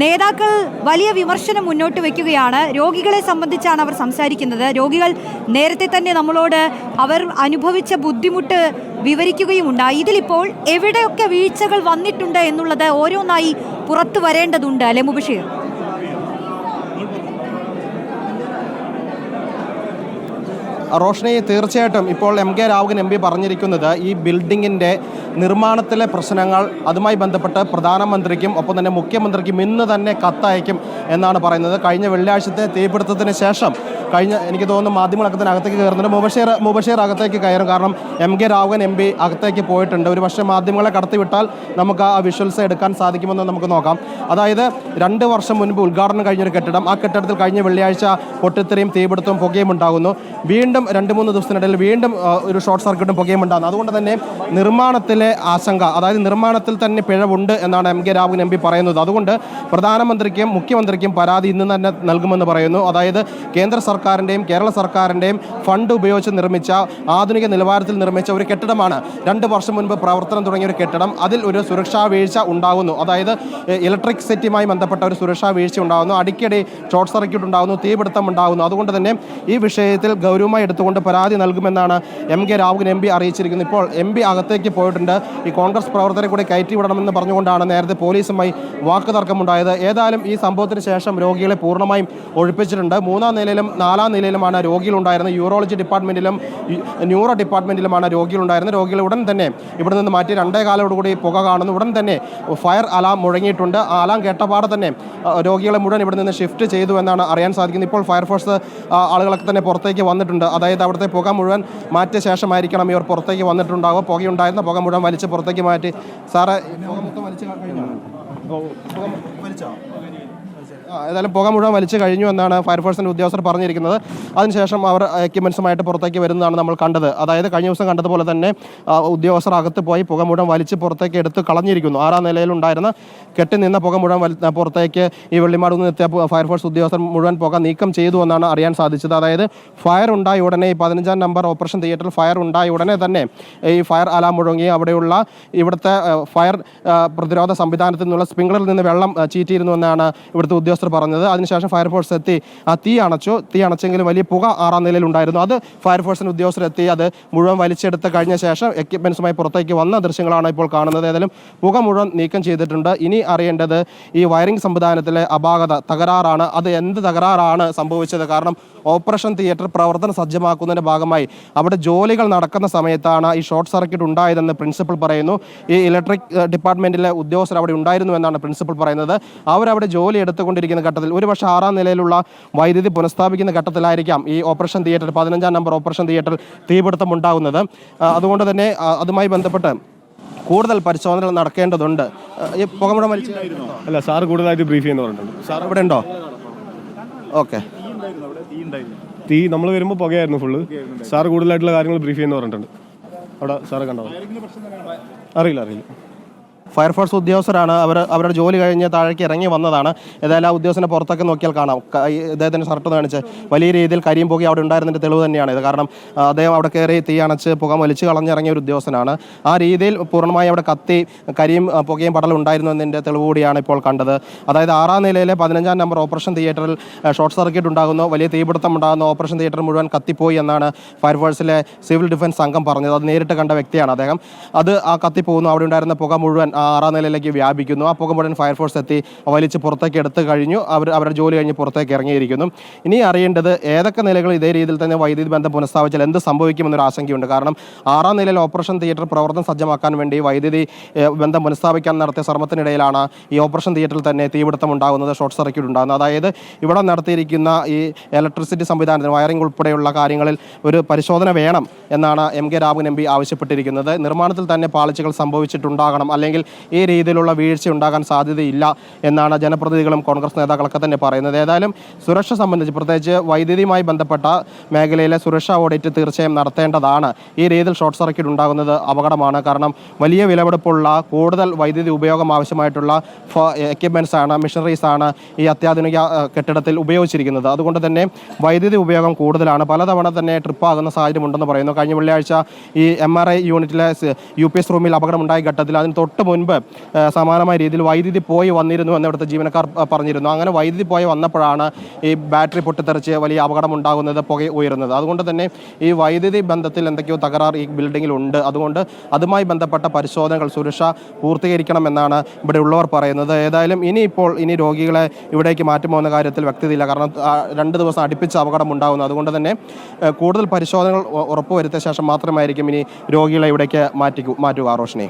നേതാക്കൾ വലിയ വിമർശനം മുന്നോട്ട് വയ്ക്കുകയാണ് രോഗികളെ സംബന്ധിച്ചാണ് അവർ സംസാരിക്കുന്നത്. രോഗികൾ നേരത്തെ തന്നെ നമ്മളോട് അവർ അനുഭവിച്ച ബുദ്ധിമുട്ട് വിവരിക്കുകയുണ്ടായി ഇതിലിപ്പോൾ എവിടെയൊക്കെ വീഴ്ചകൾ വന്നിട്ടുണ്ട് എന്നുള്ളത് ഓരോന്നായി പുറത്തു വരേണ്ടതുണ്ട്. അല്ലെ മുബഷീർ? റോഷനി തീർച്ചയായിട്ടും ഇപ്പോൾ M K Raghavan M P പറഞ്ഞിരിക്കുന്നത് ഈ ബിൽഡിങ്ങിന്റെ നിർമ്മാണത്തിലെ പ്രശ്നങ്ങൾ അതുമായി ബന്ധപ്പെട്ട് പ്രധാനമന്ത്രിക്കും ഒപ്പം തന്നെ മുഖ്യമന്ത്രിക്കും ഇന്ന് തന്നെ കത്തയക്കും എന്നാണ് പറയുന്നത്. കഴിഞ്ഞ വെള്ളിയാഴ്ചത്തെ തീപിടുത്തത്തിന് ശേഷം കഴിഞ്ഞ എനിക്ക് തോന്നുന്നു മാധ്യമങ്ങളൊക്കെ തന്നെ അകത്തേക്ക് കയറുന്നുണ്ട്. മുബഷീർ മുബഷീർ അകത്തേക്ക് കയറും. കാരണം M K Raghavan M P അകത്തേക്ക് പോയിട്ടുണ്ട്. ഒരു പക്ഷേ മാധ്യമങ്ങളെ കടത്തിവിട്ടാൽ നമുക്ക് ആ വിഷ്വൽസ് എടുക്കാൻ സാധിക്കുമെന്ന് നമുക്ക് നോക്കാം. അതായത് രണ്ട് വർഷം മുൻപ് ഉദ്ഘാടനം കഴിഞ്ഞൊരു കെട്ടിടം. ആ കെട്ടിടത്തിൽ കഴിഞ്ഞ വെള്ളിയാഴ്ച പൊട്ടിത്തെറിയും തീപിടുത്തവും പുകയും ഉണ്ടാകുന്നു. വീണ്ടും രണ്ട് മൂന്ന് ദിവസത്തിനിടയിൽ വീണ്ടും ഒരു ഷോർട്ട് സർക്യൂട്ടും പുകയും ഉണ്ടാകുന്നു. അതുകൊണ്ട് തന്നെ നിർമ്മാണത്തിലെ ആശങ്ക അതായത് നിർമ്മാണത്തിൽ തന്നെ പിഴവുണ്ട് എന്നാണ് M K Raghavan M P പറയുന്നത്. അതുകൊണ്ട് പ്രധാനമന്ത്രിക്കും മുഖ്യമന്ത്രിക്കും പരാതി ഇന്ന് തന്നെ നൽകുമെന്ന് പറയുന്നു. അതായത് കേന്ദ്ര സർക്കാരിന്റെയും കേരള സർക്കാരിന്റെയും ഫണ്ട് ഉപയോഗിച്ച് നിർമ്മിച്ച ആധുനിക നിലവാരത്തിൽ നിർമ്മിച്ച ഒരു കെട്ടിടമാണ് രണ്ട് വർഷം മുൻപ് പ്രവർത്തനം തുടങ്ങിയ ഒരു കെട്ടിടം. അതിൽ ഒരു സുരക്ഷാ വീഴ്ച ഉണ്ടാകുന്നു. അതായത് ഇലക്ട്രിക് സെറ്റുമായി ബന്ധപ്പെട്ട ഒരു സുരക്ഷാ വീഴ്ച ഉണ്ടാകുന്നു. അടിക്കടി ഷോർട്ട് സർക്യൂട്ട് ഉണ്ടാകുന്നു തീപിടുത്തം ഉണ്ടാകുന്നു. അതുകൊണ്ട് തന്നെ ഈ വിഷയത്തിൽ ഗൗരവമായി എടുത്തുകൊണ്ട് പരാതി നൽകുമെന്നാണ് M K Raghavan M P അറിയിച്ചിരിക്കുന്നത്. ഇപ്പോൾ എം പി അകത്തേക്ക് പോയിട്ടുണ്ട്. ഈ കോൺഗ്രസ് പ്രവർത്തകരെ കൂടി കയറ്റിവിടണമെന്ന് പറഞ്ഞുകൊണ്ടാണ് നേരത്തെ പോലീസുമായി വാക്ക് തർക്കമുണ്ടായത് ഏതായാലും ഈ സംഭവത്തിന് ശേഷം രോഗികളെ പൂർണമായും ഒഴിപ്പിച്ചിട്ടുണ്ട്. മൂന്നാം നിലയിലും നാലാം നിലയിലുമാണ് രോഗികളുണ്ടായിരുന്നത്. Urology ഡിപ്പാർട്ട്മെന്റിലും neuro ഡിപ്പാർട്ട്മെന്റിലുമാണ് രോഗികളുണ്ടായിരുന്നത്. രോഗികളെ ഉടൻ തന്നെ ഇവിടെ നിന്ന് മാറ്റി രണ്ടേ കാലോടുകൂടി പുക കാണുന്നു. ഉടൻ തന്നെ ഫയർ അലാം മുഴങ്ങിയിട്ടുണ്ട്. ആ അലാം കേട്ടപാടെ തന്നെ രോഗികളെ മുഴുവൻ ഇവിടെ നിന്ന് ഷിഫ്റ്റ് ചെയ്തു എന്നാണ് അറിയാൻ സാധിക്കുന്നത്. ഇപ്പോൾ ഫയർഫോഴ്സ് ആളുകളൊക്കെ തന്നെ പുറത്തേക്ക് വന്നിട്ടുണ്ട്. അതായത് അവിടുത്തെ പുക മുഴുവൻ മാറ്റിയ ശേഷമായിരിക്കണം ഇവർ പുറത്തേക്ക് വന്നിട്ടുണ്ടാവുക. പുകയുണ്ടായിരുന്ന പുക മുഴുവൻ വലിച്ച് പുറത്തേക്ക് മാറ്റി. സാറേ പുക മൊത്തം വലിച്ച് കഴിഞ്ഞാണ് വലിച്ചോ? ഏതായാലും പുക മുഴുവൻ വലിച്ചു കഴിഞ്ഞു എന്നാണ് ഫയർഫോഴ്സിന്റെ ഉദ്യോഗസ്ഥർ പറഞ്ഞിരിക്കുന്നത്. അതിനുശേഷം അവർ എക്യുപ്മെൻസുമായിട്ട് പുറത്തേക്ക് വരുന്നതാണ് നമ്മൾ കണ്ടത്. അതായത് കഴിഞ്ഞ ദിവസം കണ്ടതുപോലെ തന്നെ ഉദ്യോഗസ്ഥർ അകത്ത് പോയി പുക മുഴുവൻ വലിച്ച് പുറത്തേക്ക് എടുത്ത് കളഞ്ഞിരിക്കുന്നു. ആറാം നിലയിലുണ്ടായിരുന്ന കെട്ടി നിന്ന പുക മുഴുവൻ പുറത്തേക്ക് ഈ വെള്ളിമാട് നിന്ന് എത്തിയ ഫയർഫോഴ്സ് ഉദ്യോഗസ്ഥർ മുഴുവൻ പുക നീക്കം ചെയ്തു എന്നാണ് അറിയാൻ സാധിച്ചത്. അതായത് ഫയർ ഉണ്ടായ ഉടനെ ഈ പതിനഞ്ചാം നമ്പർ ഓപ്പറേഷൻ തിയേറ്ററിൽ ഫയർ ഉണ്ടായ ഉടനെ തന്നെ ഈ ഫയർ അലാം മുഴങ്ങി അവിടെയുള്ള ഇവിടുത്തെ ഫയർ പ്രതിരോധ സംവിധാനത്തിൽ നിന്നുള്ള സ്പ്രിംഗ്ലറിൽ നിന്ന് വെള്ളം ചീറ്റിയിരുന്നു എന്നാണ് ഇവിടുത്തെ ഉദ്യോഗസ്ഥർ പറഞ്ഞത്. അതിനുശേഷം ഫയർഫോഴ്സ് എത്തി. ആ തീ അണച്ചു. തീ അണച്ചെങ്കിലും വലിയ പുക ആറാം നിലയിൽ ഉണ്ടായിരുന്നു. അത് ഫയർഫോഴ്സിന് ഉദ്യോഗസ്ഥർ എത്തി. അത് മുഴുവൻ വലിച്ചെടുത്ത് കഴിഞ്ഞ ശേഷം എക്യുപ്മെൻസുമായി പുറത്തേക്ക് വന്ന ദൃശ്യങ്ങളാണ് ഇപ്പോൾ കാണുന്നത്. ഏതായാലും പുക മുഴുവൻ നീക്കം ചെയ്തിട്ടുണ്ട്. ഇനി അറിയേണ്ടത് ഈ വയറിംഗ് സംവിധാനത്തിലെ അപാകത തകരാറാണ്. അത് എന്ത് തകരാറാണ് സംഭവിച്ചത്? കാരണം ഓപ്പറേഷൻ തിയേറ്റർ പ്രവർത്തനം സജ്ജമാക്കുന്നതിന്റെ ഭാഗമായി അവിടെ ജോലികൾ നടക്കുന്ന സമയത്താണ് ഈ ഷോർട്ട് സർക്യൂട്ട് ഉണ്ടായതെന്ന് പ്രിൻസിപ്പൽ പറയുന്നു. ഈ ഇലക്ട്രിക് ഡിപ്പാർട്ട്മെന്റിലെ ഉദ്യോഗസ്ഥർ അവിടെ ഉണ്ടായിരുന്നു എന്നാണ് പ്രിൻസിപ്പൽ പറയുന്നത്. അവരവിടെ ജോലി എടുത്തുകൊണ്ടിരിക്കുന്ന ഘട്ടത്തിൽ ഒരുപക്ഷെ ആറാം നിലയിലുള്ള വൈദ്യുതി പുനഃസ്ഥാപിക്കുന്ന ഘട്ടത്തിലായിരിക്കാം ഈ ഓപ്പറേഷൻ തിയേറ്റർ പതിനഞ്ചാം നമ്പർ ഓപ്പറേഷൻ തിയേറ്ററിൽ തീപിടുത്തം ഉണ്ടാകുന്നത്. അതുകൊണ്ട് തന്നെ അതുമായി ബന്ധപ്പെട്ട് കൂടുതൽ പരിശോധനകൾ നടക്കേണ്ടതുണ്ട്. ഈ പുകമുട അല്ല സാർ കൂടുതലായിട്ട് ബ്രീഫ് ചെയ്യുന്ന പറഞ്ഞിട്ടുണ്ട്. സാർ ഇവിടെ ഉണ്ടോ? ഓക്കെ. തീ നമ്മൾ വരുമ്പോൾ പുകയായിരുന്നു ഫുള്ള് സാർ കൂടുതലായിട്ടുള്ള കാര്യങ്ങൾ ബ്രീഫ് ചെയ്യുന്ന പറഞ്ഞിട്ടുണ്ട്. അവിടെ സാറ് കണ്ടോ? അറിയില്ല അറിയില്ല. ഫയർഫോഴ്സ് ഉദ്യോഗസ്ഥരാണ്. അവർ അവരുടെ ജോലി കഴിഞ്ഞ് താഴേക്ക് ഇറങ്ങി വന്നതാണ്. ഏതായാലും ആ ഉദ്യോഗസ്ഥനെ പുറത്തൊക്കെ നോക്കിയാൽ കാണാം. ഇദ്ദേഹത്തിന്റെ ഷർട്ട് കാണിച്ച്. വലിയ രീതിയിൽ കരിയും പോകി അവിടെ ഉണ്ടായിരുന്നതിന്റെ തെളിവ് തന്നെയാണ് ഇത്. കാരണം അദ്ദേഹം അവിടെ കയറി തീ അണച്ച് പുക വലിച്ചു കളഞ്ഞിറങ്ങിയ ഒരു ഉദ്യോഗസ്ഥനാണ്. ആ രീതിയിൽ പൂർണമായി അവിടെ കത്തി കരിയും പുകയും പടലും ഉണ്ടായിരുന്നു എന്നതിന്റെ തെളിവ് കൂടിയാണ് ഇപ്പോൾ കണ്ടത്. അതായത് ആറാം നിലയിലെ പതിനഞ്ചാം നമ്പർ ഓപ്പറേഷൻ തിയേറ്ററിൽ ഷോർട്ട് സർക്യൂട്ട് ഉണ്ടാകുന്നു. വലിയ തീപിടുത്തം ഉണ്ടാകുന്ന ഓപ്പറേഷൻ തിയേറ്റർ മുഴുവൻ കത്തിപ്പോയി എന്നാണ് ഫയർഫോഴ്സിലെ സിവിൽ ഡിഫൻസ് സംഘം പറഞ്ഞത്. അത് നേരിട്ട് കണ്ട വ്യക്തിയാണ് അദ്ദേഹം. അത് ആ കത്തിപ്പോകുന്നു അവിടെ ഉണ്ടായിരുന്ന പുക മുഴുവൻ ആറാം നിലയിലേക്ക് വ്യാപിക്കുന്നു. ആ പുക ഫയർഫോഴ്സ് എത്തി വലിച്ച് പുറത്തേക്ക് എടുത്ത് കഴിഞ്ഞു. അവർ അവരുടെ ജോലി കഴിഞ്ഞ് പുറത്തേക്ക് ഇറങ്ങിയിരിക്കുന്നു. ഇനി അറിയേണ്ടത് ഏതൊക്കെ നിലകൾ ഇതേ രീതിയിൽ തന്നെ വൈദ്യുതി ബന്ധം പുനഃസ്ഥാപിച്ചാൽ എന്ത് സംഭവിക്കുമെന്നൊരു ആശങ്കയുണ്ട്. കാരണം ആറാം നിലയിൽ ഓപ്പറേഷൻ തിയേറ്റർ പ്രവർത്തനം സജ്ജമാക്കാൻ വേണ്ടി വൈദ്യുതി ബന്ധം പുനഃസ്ഥാപിക്കാൻ നടത്തിയ ശ്രമത്തിനിടയിലാണ് ഈ ഓപ്പറേഷൻ തിയേറ്ററിൽ തന്നെ തീപിടുത്തം ഉണ്ടാകുന്നത് ഷോർട്ട് സർക്യൂട്ട് ഉണ്ടാകുന്നത്. അതായത് ഇവിടെ നടത്തിയിരിക്കുന്ന ഈ ഇലക്ട്രിസിറ്റി സംവിധാനത്തിന് വയറിംഗ് ഉൾപ്പെടെയുള്ള കാര്യങ്ങളിൽ ഒരു പരിശോധന വേണം എന്നാണ് M K Raghavan M P ആവശ്യപ്പെട്ടിരിക്കുന്നത്. നിർമ്മാണത്തിൽ തന്നെ പാളിച്ചകൾ സംഭവിച്ചിട്ടുണ്ടാകണം. അല്ലെങ്കിൽ ഈ രീതിയിലുള്ള വീഴ്ച ഉണ്ടാകാൻ സാധ്യതയില്ല എന്നാണ് ജനപ്രതിനിധികളും കോൺഗ്രസ് നേതാക്കളൊക്കെ തന്നെ പറയുന്നത്. ഏതായാലും സുരക്ഷ സംബന്ധിച്ച് പ്രത്യേകിച്ച് വൈദ്യുതിയുമായി ബന്ധപ്പെട്ട മേഖലയിലെ സുരക്ഷാ ഓഡിറ്റ് തീർച്ചയായും നടത്തേണ്ടതാണ്. ഈ രീതിയിൽ ഷോർട്ട് സർക്യൂട്ട് ഉണ്ടാകുന്നത് അപകടമാണ്. കാരണം വലിയ വിലപിടിപ്പുള്ള കൂടുതൽ വൈദ്യുതി ഉപയോഗം ആവശ്യമായിട്ടുള്ള എക്യുപ്മെന്റ്സ് ആണ് മെഷീനറീസ് ആണ് ഈ അത്യാധുനിക കെട്ടിടത്തിൽ ഉപയോഗിച്ചിരിക്കുന്നത്. അതുകൊണ്ട് തന്നെ വൈദ്യുതി ഉപയോഗം കൂടുതലാണ്. പലതവണ തന്നെ ട്രിപ്പാകുന്ന സാഹചര്യം ഉണ്ടെന്ന് പറയുന്നു. കഴിഞ്ഞ വെള്ളിയാഴ്ച ഈ എം ആർ ഐ യൂണിറ്റിലെ യു പി എസ് റൂമിൽ അപകടമുണ്ടായ ഘട്ടത്തിൽ അതിന് തൊട്ട് മുൻപ് സമാനമായ രീതിയിൽ വൈദ്യുതി പോയി വന്നിരുന്നു എന്ന് ഇവിടുത്തെ ജീവനക്കാർ പറഞ്ഞിരുന്നു. അങ്ങനെ വൈദ്യുതി പോയി വന്നപ്പോഴാണ് ഈ ബാറ്ററി പൊട്ടിത്തെറിച്ച് വലിയ അപകടം ഉണ്ടാകുന്നത് പുക ഉയരുന്നത്. അതുകൊണ്ട് തന്നെ ഈ വൈദ്യുതി ബന്ധത്തിൽ എന്തൊക്കെയോ തകരാർ ഈ ബിൽഡിങ്ങിലുണ്ട്. അതുകൊണ്ട് അതുമായി ബന്ധപ്പെട്ട പരിശോധനകൾ സുരക്ഷ പൂർത്തീകരിക്കണമെന്നാണ് ഇവിടെ ഉള്ളവർ പറയുന്നത്. ഏതായാലും ഇനിയിപ്പോൾ ഇനി രോഗികളെ ഇവിടേക്ക് മാറ്റുമോ എന്ന കാര്യത്തിൽ വ്യക്തതയില്ല. കാരണം രണ്ട് ദിവസം അടുപ്പിച്ച് അപകടം ഉണ്ടാകുന്നു അതുകൊണ്ട് തന്നെ കൂടുതൽ പരിശോധനകൾ ഉറപ്പുവരുത്തിയ ശേഷം മാത്രമായിരിക്കും ഇനി രോഗികളെ ഇവിടേക്ക് മാറ്റി മാറ്റുക റോഷനി.